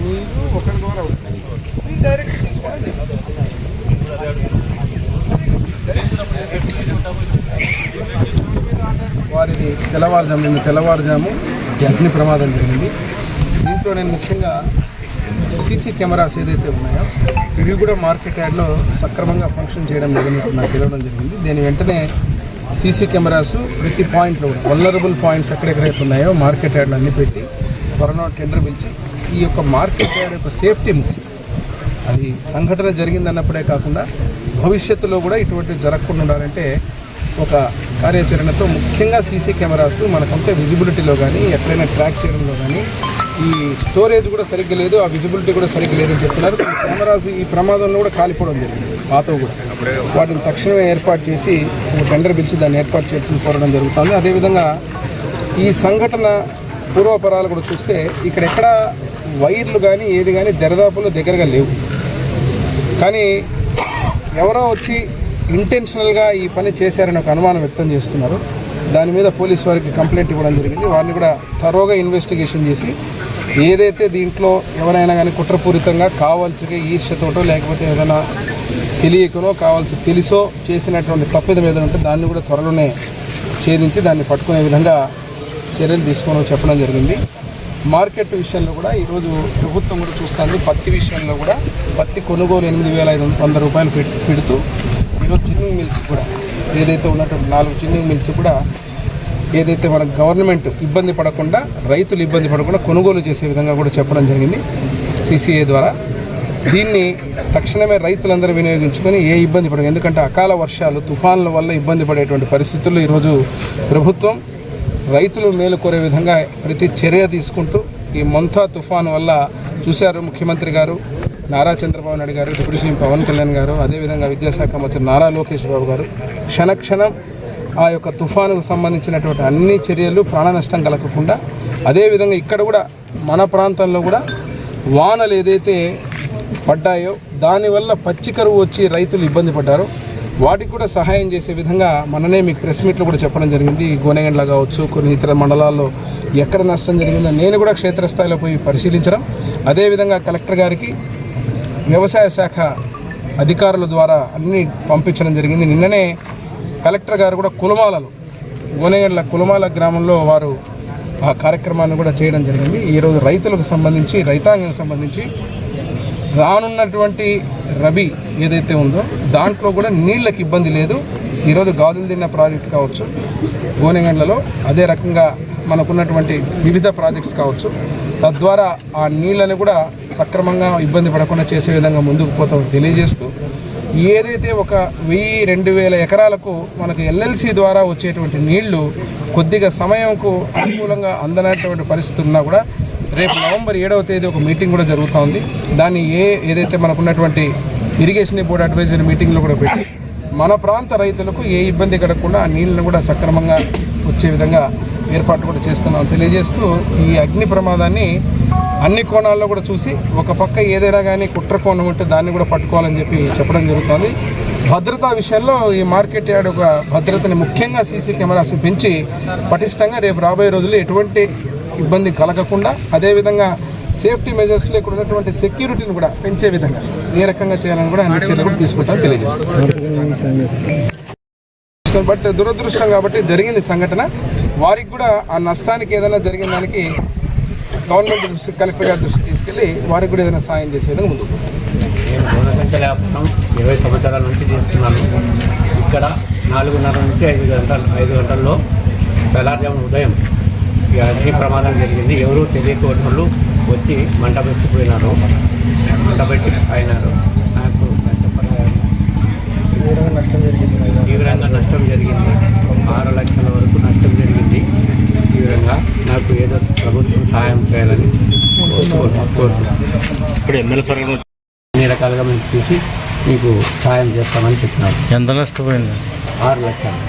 మీరు ఒకరి ద్వారా అవుతుంది డైరెక్ట్ తీసుకోండి డైరెక్ట్ వారిది తెల్లవారుజాము నిన్న తెల్లవారుజాము అగ్ని ప్రమాదం జరిగింది. దీంట్లో నేను ముఖ్యంగా సీసీ కెమెరాస్ ఏదైతే ఉన్నాయో ఇవి కూడా మార్కెట్ యార్డ్లో సక్రమంగా ఫంక్షన్ చేయడం జరిగినట్టు నాకు తెలియడం జరిగింది. దీని వెంటనే సీసీ కెమెరాస్ ప్రతి పాయింట్లో కూడా వల్లరబుల్ పాయింట్స్ ఎక్కడెక్కడైతే ఉన్నాయో మార్కెట్ యార్డ్లు అన్ని పెట్టి త్వరలో టెండర్ పిలిచి ఈ యొక్క మార్కెట్ యార్డ్ యొక్క సేఫ్టీ ముఖ్యం అది సంఘటన జరిగిందన్నప్పుడే కాకుండా భవిష్యత్తులో కూడా ఇటువంటి జరగకుండా ఉండాలంటే ఒక కార్యాచరణతో ముఖ్యంగా సీసీ కెమెరాస్ మనకంటే విజిబిలిటీలో కానీ ఎక్కడైనా ట్రాక్ చేయడంలో కానీ ఈ స్టోరేజ్ కూడా సరిగ్గా లేదు ఆ విజిబిలిటీ కూడా సరిగ్గా లేదని చెప్తున్నారు. కెమెరాస్ ఈ ప్రమాదంలో కూడా కాలిపోవడం జరిగింది పాతవి కూడా. వాటిని తక్షణమే ఏర్పాటు చేసి టెండర్ పిలిచి దాన్ని ఏర్పాటు చేసి కోరడం జరుగుతుంది. అదేవిధంగా ఈ సంఘటన పూర్వపరాలు కూడా చూస్తే ఇక్కడ ఎక్కడ వైర్లు కానీ ఏది కానీ దరిదాపులు దగ్గరగా లేవు. కానీ ఎవరో వచ్చి ఇంటెన్షనల్గా ఈ పని చేశారని ఒక అనుమానం వ్యక్తం చేస్తున్నారు. దాని మీద పోలీస్ వారికి కంప్లైంట్ ఇవ్వడం జరిగింది. వారిని కూడా తరోగా ఇన్వెస్టిగేషన్ చేసి ఏదైతే దీంట్లో ఎవరైనా కానీ కుట్రపూరితంగా కావాల్సిగా ఈర్ష్యతోటో లేకపోతే ఏదైనా తెలియకనో కావాల్సి తెలిసో చేసినటువంటి తప్పిదం ఏదైనా ఉంటే దాన్ని కూడా త్వరలోనే ఛేదించి దాన్ని పట్టుకునే విధంగా చర్యలు తీసుకోవడం చెప్పడం జరిగింది. మార్కెట్ విషయంలో కూడా ఈరోజు ప్రభుత్వం కూడా చూస్తుంది. పత్తి విషయంలో కూడా పత్తి కొనుగోలు ఎనిమిది వేల ఐదు వంద రూపాయలు పెడుతూ ఈరోజు చిన్నింగ్ మిల్స్ కూడా ఏదైతే ఉన్నటువంటి నాలుగు చిన్నింగ్ మిల్స్ కూడా ఏదైతే మన గవర్నమెంట్ ఇబ్బంది పడకుండా రైతులు ఇబ్బంది పడకుండా కొనుగోలు చేసే విధంగా కూడా చెప్పడం జరిగింది సిసిఏ ద్వారా. దీన్ని తక్షణమే రైతులందరూ వినియోగించుకొని ఏ ఇబ్బంది పడదు ఎందుకంటే అకాల వర్షాలు తుఫాన్ల వల్ల ఇబ్బంది పడేటువంటి పరిస్థితుల్లో ఈరోజు ప్రభుత్వం రైతులు మేలు కోరే విధంగా ప్రతి చర్య తీసుకుంటూ ఈ మంతా తుఫాను వల్ల చూశారు ముఖ్యమంత్రి గారు. నారా చంద్రబాబు నాయుడు గారు డిప్యూటీ సీఎం పవన్ కళ్యాణ్ గారు అదేవిధంగా విద్యాశాఖ మంత్రి నారా లోకేష్ బాబు గారు క్షణక్షణం ఆ యొక్క తుఫానుకు సంబంధించినటువంటి అన్ని చర్యలు ప్రాణ నష్టం కలగకుండా అదేవిధంగా ఇక్కడ కూడా మన ప్రాంతంలో కూడా వానలు ఏదైతే పడ్డాయో దానివల్ల పచ్చి కరువు వచ్చి రైతులు ఇబ్బంది పడ్డారు. వాటికి కూడా సహాయం చేసే విధంగా మననే మీకు ప్రెస్ మీట్లో కూడా చెప్పడం జరిగింది. గోనెగండ్ల కావచ్చు కొన్ని ఇతర మండలాల్లో ఎక్కడ నష్టం జరిగిందో నేను కూడా క్షేత్రస్థాయిలో పోయి పరిశీలించడం. అదేవిధంగా కలెక్టర్ గారికి వ్యవసాయ శాఖ అధికారుల ద్వారా అన్నీ పంపించడం జరిగింది. నిన్ననే కలెక్టర్ గారు కూడా కులమాలలో గోనేగడ్ల కులమాల గ్రామంలో వారు ఆ కార్యక్రమాన్ని కూడా చేయడం జరిగింది. ఈరోజు రైతులకు సంబంధించి రైతాంగం సంబంధించి రానున్నటువంటి రబీ ఏదైతే ఉందో దాంట్లో కూడా నీళ్ళకి ఇబ్బంది లేదు. ఈరోజు గాజులు తిన్న ప్రాజెక్ట్ కావచ్చు గోనెగండ్లలో అదే రకంగా మనకున్నటువంటి వివిధ ప్రాజెక్ట్స్ కావచ్చు. తద్వారా ఆ నీళ్ళని కూడా సక్రమంగా ఇబ్బంది పడకుండా చేసే విధంగా ముందుకు పోతాం తెలియజేస్తూ ఏదైతే ఒక వెయ్యి రెండు వేల ఎకరాలకు మనకు ఎల్ఎల్సి ద్వారా వచ్చేటువంటి నీళ్ళు కొద్దిగా సమయంకు అనుకూలంగా అందనటువంటి పరిస్థితి ఉన్నా కూడా రేపు నవంబర్ ఏడవ తేదీ ఒక మీటింగ్ కూడా జరుగుతూ ఉంది. దాన్ని ఏ ఏదైతే మనకున్నటువంటి ఇరిగేషన్ బోర్డు అడ్వైజరీ మీటింగ్లో కూడా పెట్టి మన ప్రాంత రైతులకు ఏ ఇబ్బంది కలగకుండా ఆ నీళ్ళను కూడా సక్రమంగా వచ్చే విధంగా ఏర్పాటు కూడా చేస్తున్నాం తెలియజేస్తూ ఈ అగ్ని ప్రమాదాన్ని అన్ని కోణాల్లో కూడా చూసి ఒక పక్క ఏదైనా కానీ కుట్ర కోణం ఉంటే దాన్ని కూడా పట్టుకోవాలని చెప్పి చెప్పడం జరుగుతుంది. భద్రతా విషయంలో ఈ మార్కెట్ యార్డ్ ఒక భద్రతని ముఖ్యంగా సీసీ కెమెరాస్ పెంచి పటిష్టంగా రేపు రాబోయే రోజుల్లో ఎటువంటి ఇబ్బంది కలగకుండా అదేవిధంగా సేఫ్టీ మెజర్స్లో ఇక్కడ ఉన్నటువంటి సెక్యూరిటీని కూడా పెంచే విధంగా ఏ రకంగా చేయాలని కూడా అన్ని చర్యలు కూడా తీసుకుంటామని తెలియజేస్తాం బట్ దురదృష్టం కాబట్టి జరిగింది సంఘటన. వారికి కూడా ఆ నష్టానికి ఏదైనా జరిగిన దానికి గవర్నమెంట్ దృష్టి కలెక్టర్ గారి దృష్టికి తీసుకెళ్ళి వారికి కూడా ఏదైనా సాయం చేసే విధంగా ముందుకు. నేను దూర సంఖ్య వ్యాపారం ఇరవై సంవత్సరాల నుంచి చేస్తున్నాను. ఇక్కడ నాలుగున్నర నుంచి ఐదు గంటలు ఐదు గంటల్లో తెల్లారుజామున ఉదయం ఈ అగ్ని ప్రమాదం జరిగింది. ఎవరూ తెలియకోళ్ళు వచ్చి మంట పెట్టిపోయినారు మంట పెట్టి అయినారు. నాకు నష్టపరిహారం తీవ్రంగా నష్టం జరిగింది. ఆరు లక్షల వరకు నష్టం జరిగింది తీవ్రంగా నాకు ఏదో ప్రభుత్వం సహాయం చేయాలని ఇప్పుడు ఎమ్మెల్యే అన్ని రకాలుగా మేము చూసి మీకు సహాయం చేస్తామని చెప్పినారు. ఎంత నష్టపోయింది? ఆరు లక్షలు.